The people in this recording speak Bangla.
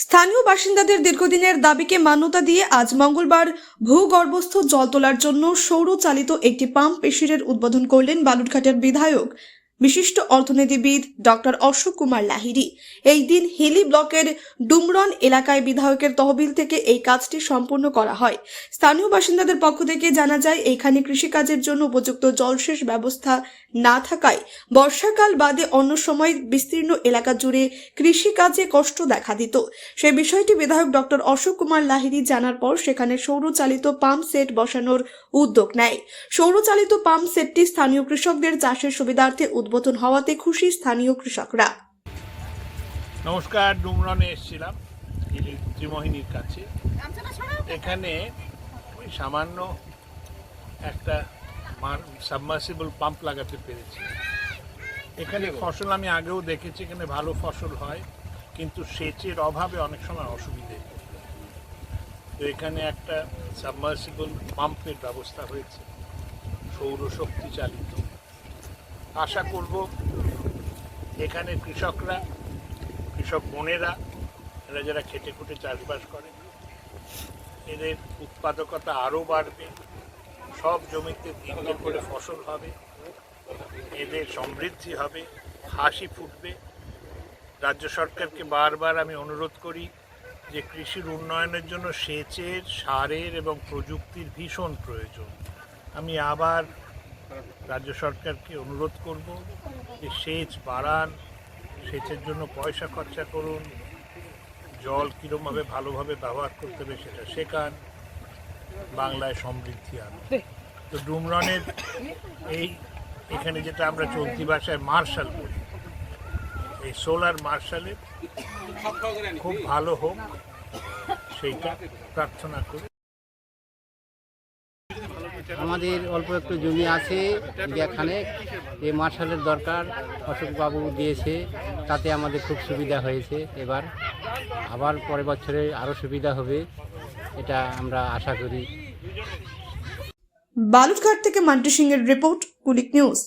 স্থানীয় বাসিন্দাদের দীর্ঘদিনের দাবিকে মান্যতা দিয়ে আজ মঙ্গলবার ভূগর্ভস্থ জল তোলার জন্য সৌরচালিত একটি পাম্প পেশিরের উদ্বোধন করলেন বালুরঘাটের বিধায়ক বিশিষ্ট অর্থনীতিবিদ ডক্টর অশোক কুমার লাহিড়ী। এই দিন হিলি ব্লকের ডুমরন এলাকায় বিধায়কের তহবিল থেকে এই কাজটি সম্পূর্ণ করা হয়। স্থানীয় বাসিন্দাদের পক্ষ থেকে জানা যায়, এখানে কৃষিকাজের জন্য উপযুক্ত জলসেচ ব্যবস্থা না থাকায় বর্ষাকাল বাদে অন্য সময় বিস্তীর্ণ এলাকা জুড়ে কৃষিকাজে কষ্ট দেখা দিত। সে বিষয়টি বিধায়ক ডক্টর অশোক কুমার লাহিড়ী জানার পর সেখানে সৌরচালিত পাম্প সেট বসানোর উদ্যোগ নেয়। সৌরচালিত পাম্প সেটটি স্থানীয় কৃষকদের চাষের সুবিধার্থে উদ্বোধন হওয়াতে খুশি স্থানীয় কৃষকরা। নমস্কার ডুমরনে এসেছিলাম ত্রিমোহিনীর কাছে। এখানে ওই সামান্য একটা সাবমার্সিবল পাম্প লাগাতে পেরেছি। এখানে ফসল আমি আগেও দেখেছি এখানে ভালো ফসল হয় কিন্তু সেচের অভাবে অনেক সময় অসুবিধে। হয়। তো এখানে একটা সাবমার্সিবল পাম্পের ব্যবস্থা হয়েছে সৌরশক্তি চালিত। আশা করব এখানে কৃষকরা, কৃষক বোনেরা, এরা যারা খেটে খুঁটে চাষবাস করে, এদের উৎপাদকতা আরও বাড়বে, সব জমিতে তিনটে করে ফসল হবে, এদের সমৃদ্ধি হবে হাসি ফুটবে। রাজ্য সরকারকে বারবার আমি অনুরোধ করি যে কৃষির উন্নয়নের জন্য সেচের, সারের এবং প্রযুক্তির ভীষণ প্রয়োজন। আমি আবার রাজ্য সরকারকে অনুরোধ করব যে সেচ বাড়ান, সেচের জন্য পয়সা খরচা করুন, জল কীরমভাবে ভালোভাবে ব্যবহার করতে হবে সেটা শেখান, বাংলায় সমৃদ্ধি আনুন। তো ডুমরনের এই এখানে যেটা আমরা চলতি ভাষায় মার্শাল বলি, এই সোলার মার্শালের খুব ভালো হোক, সেইটা প্রার্থনা করি। আমাদের অল্প একটু জমি আছে যেখানে এই মার্শালের দরকার, অশোকবাবু দিয়েছে, তাতে আমাদের খুব সুবিধা হয়েছে এবার। আবার পরের বছরে আরও সুবিধা হবে, এটা আমরা আশা করি। বালুরঘাট থেকে মান্টি সিং এর রিপোর্ট, কুলিক নিউজ।